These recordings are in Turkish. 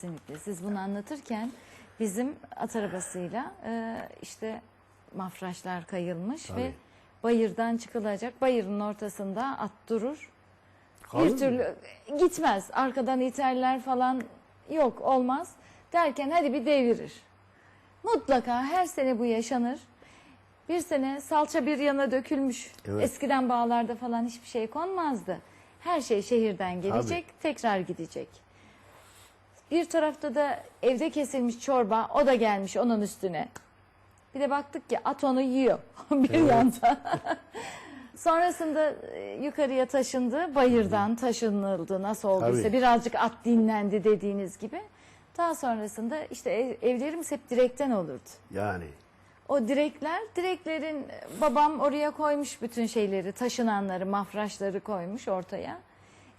Kesinlikle. Siz bunu anlatırken bizim at arabasıyla e, işte mafraşlar kayılmış Tabii. ve bayırdan çıkılacak. Bayırın ortasında at durur. Kalır bir mı? türlü gitmez. Arkadan iterler falan yok olmaz. Derken hadi bir devirir. Mutlaka her sene bu yaşanır. Bir sene salça bir yana dökülmüş. Evet. Eskiden bağlarda falan hiçbir şey konmazdı. Her şey şehirden gelecek, tekrar gidecek. Bir tarafta da evde kesilmiş çorba, o da gelmiş onun üstüne. Bir de baktık ki at onu yiyor bir yanda. Sonrasında e, yukarıya taşındı, bayırdan taşınıldı nasıl olduysa Tabii. birazcık at dinlendi dediğiniz gibi. Daha sonrasında işte ev- evlerimiz hep direkten olurdu. Yani O direkler, direklerin babam oraya koymuş bütün şeyleri, taşınanları, mafraşları koymuş ortaya.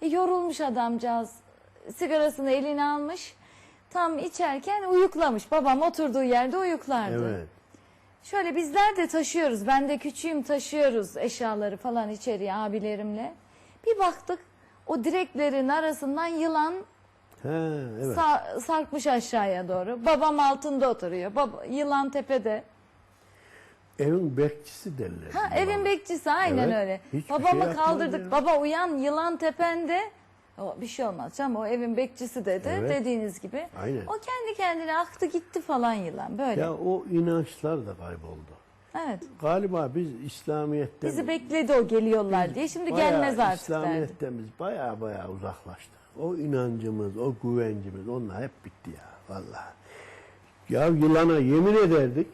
E, yorulmuş adamcağız, sigarasını eline almış, tam içerken uyuklamış. Babam oturduğu yerde uyuklardı. evet. Şöyle bizler de taşıyoruz, ben de küçüğüm taşıyoruz eşyaları falan içeriye abilerimle. Bir baktık o direklerin arasından yılan He, evet. sa- sarkmış aşağıya doğru. Babam altında oturuyor, baba, yılan tepede. Evin bekçisi derler. Ha evin bekçisi aynen Evet, öyle. hiçbir Babamı şey yapmaz kaldırdık. ya. Baba uyan yılan tepende. O bir şey olmaz canım o evin bekçisi dedi Evet. dediğiniz gibi. Aynen. O kendi kendine aktı gitti falan yılan böyle. Ya o inançlar da kayboldu. Evet. Galiba biz İslamiyet'ten Bizi bekledi o geliyorlar diye. Şimdi bayağı gelmez artık derdi. İslamiyet'ten biz baya baya uzaklaştık. O inancımız, o güvencimiz onlar hep bitti ya vallahi. Ya yılana yemin ederdik.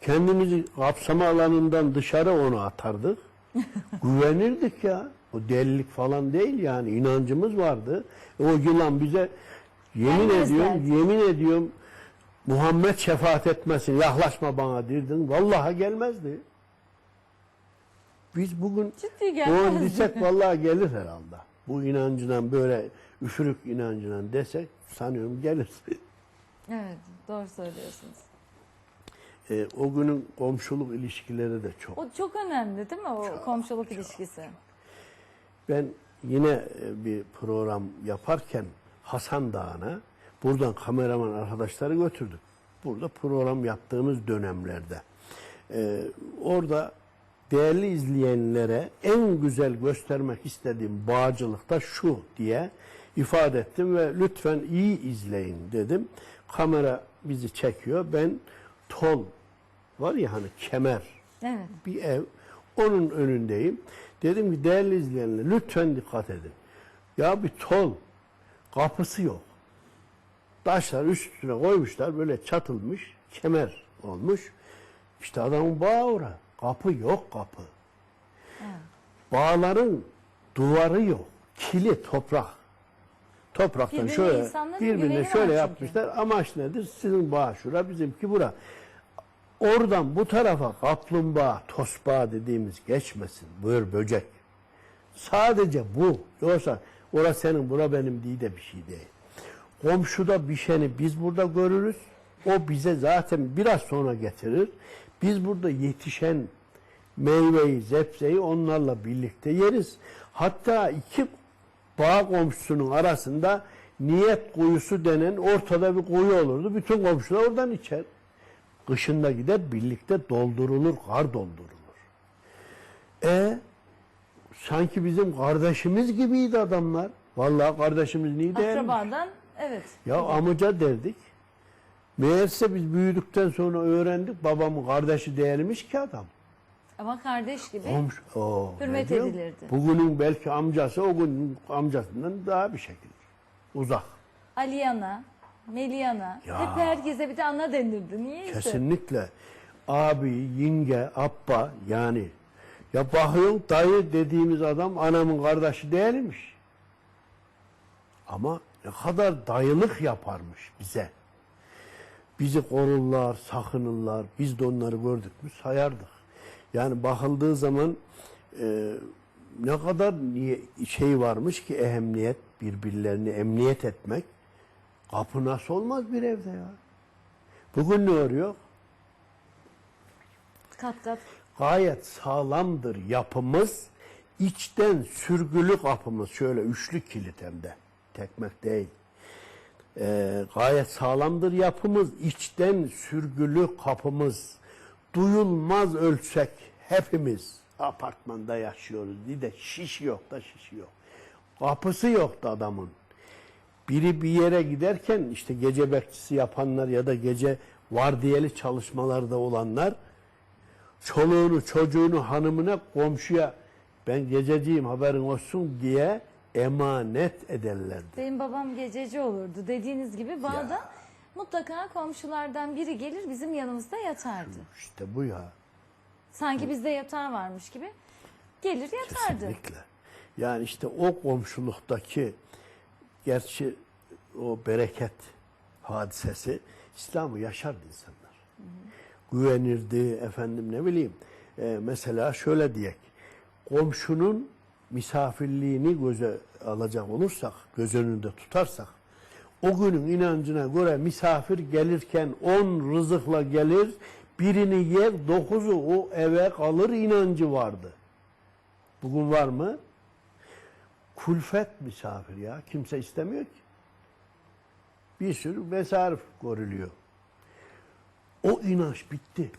Kendimizi kapsama alanından dışarı onu atardık. Güvenirdik ya. O delilik falan değil yani inancımız vardı. O yılan bize yemin Gelmez ediyorum, derdi. yemin ediyorum Muhammed şefaat etmesin, yaklaşma bana dirdin. Vallahi gelmezdi. Biz bugün Ciddi gelmez. desek vallahi gelir herhalde. Bu inancından böyle üfürük inancından desek sanıyorum gelir. Evet doğru söylüyorsunuz. E, o günün komşuluk ilişkileri de çok. O çok önemli değil mi o komşuluk ilişkisi? Ben yine e, bir program yaparken Hasan Dağı'na buradan kameraman arkadaşları götürdük. Burada program yaptığımız dönemlerde. E, orada değerli izleyenlere en güzel göstermek istediğim bağcılık da şu diye ifade ettim ve lütfen iyi izleyin dedim. Kamera bizi çekiyor. Ben tol var ya hani kemer Evet. bir ev. Onun önündeyim. Dedim ki değerli izleyenler lütfen dikkat edin. Ya bir tol kapısı yok. Taşlar üstüne koymuşlar böyle çatılmış kemer olmuş. İşte adamın bağı ora. Kapı yok kapı. Bağların duvarı yok. Kili toprak. Topraktan Birbirine şöyle birbirine şöyle çünkü. yapmışlar. Amaç nedir? Sizin bağ şura, bizimki bura. Oradan bu tarafa kaplumbağa, tosbağa dediğimiz geçmesin. Buyur böcek. Sadece bu. Yoksa ora senin, bura benim diye de bir şey değil. Komşuda bir şeyini biz burada görürüz. O bize zaten biraz sonra getirir. Biz burada yetişen meyveyi, zepseyi onlarla birlikte yeriz. Hatta iki bağ komşusunun arasında niyet kuyusu denen ortada bir kuyu olurdu. Bütün komşular oradan içer. Kışında gider birlikte doldurulur, kar doldurulur. E sanki bizim kardeşimiz gibiydi adamlar. Vallahi kardeşimiz değermiş? Akrabadan evet. Ya amca derdik. Meğerse biz büyüdükten sonra öğrendik babamın kardeşi değermiş ki adam. Ama kardeş gibi. Komşu, Oo, Hürmet edilirdi. Bugünün belki amcası o günün amcasından daha bir şekilde. Uzak. Aliyana, Meliana. Ya. Hep herkese bir de ana denirdi. Niye Kesinlikle. Abi, yenge, abba yani. Ya bakıyorsun dayı dediğimiz adam anamın kardeşi değilmiş. Ama ne kadar dayılık yaparmış bize. Bizi korurlar, sakınırlar. Biz de onları gördük mü sayardık. Yani bakıldığı zaman e, ne kadar niye, şey varmış ki ehemmiyet, birbirlerini emniyet etmek. Kapı nasıl olmaz bir evde ya? Bugün ne arıyor? Kat kat. Gayet sağlamdır yapımız. İçten sürgülü kapımız şöyle üçlü kilit hem de. Tekmek değil. e, gayet sağlamdır yapımız. İçten sürgülü kapımız. Duyulmaz ölçek hepimiz apartmanda yaşıyoruz. Bir de şiş yok da şiş yok. Kapısı yoktu adamın. Biri bir yere giderken işte gece bekçisi yapanlar ya da gece vardiyeli çalışmalarda olanlar çoluğunu, çocuğunu, hanımına, komşuya ben gececiyim haberin olsun diye emanet ederlerdi. Benim babam gececi olurdu. Dediğiniz gibi bağda Ya. mutlaka komşulardan biri gelir bizim yanımızda yatardı. İşte bu ya. Sanki bizde yatağı varmış gibi gelir yatardı. Kesinlikle. Yani işte o komşuluktaki gerçi o bereket hadisesi İslam'ı yaşardı insanlar. Güvenirdi efendim ne bileyim. e, mesela şöyle diyek. Komşunun misafirliğini göze alacak olursak, göz önünde tutarsak o günün inancına göre misafir gelirken on rızıkla gelir, birini yer, dokuzu o eve kalır inancı vardı. Bugün var mı? Kulfet misafir ya. Kimse istemiyor ki. Bir sürü mesarif görülüyor. O inanç bitti.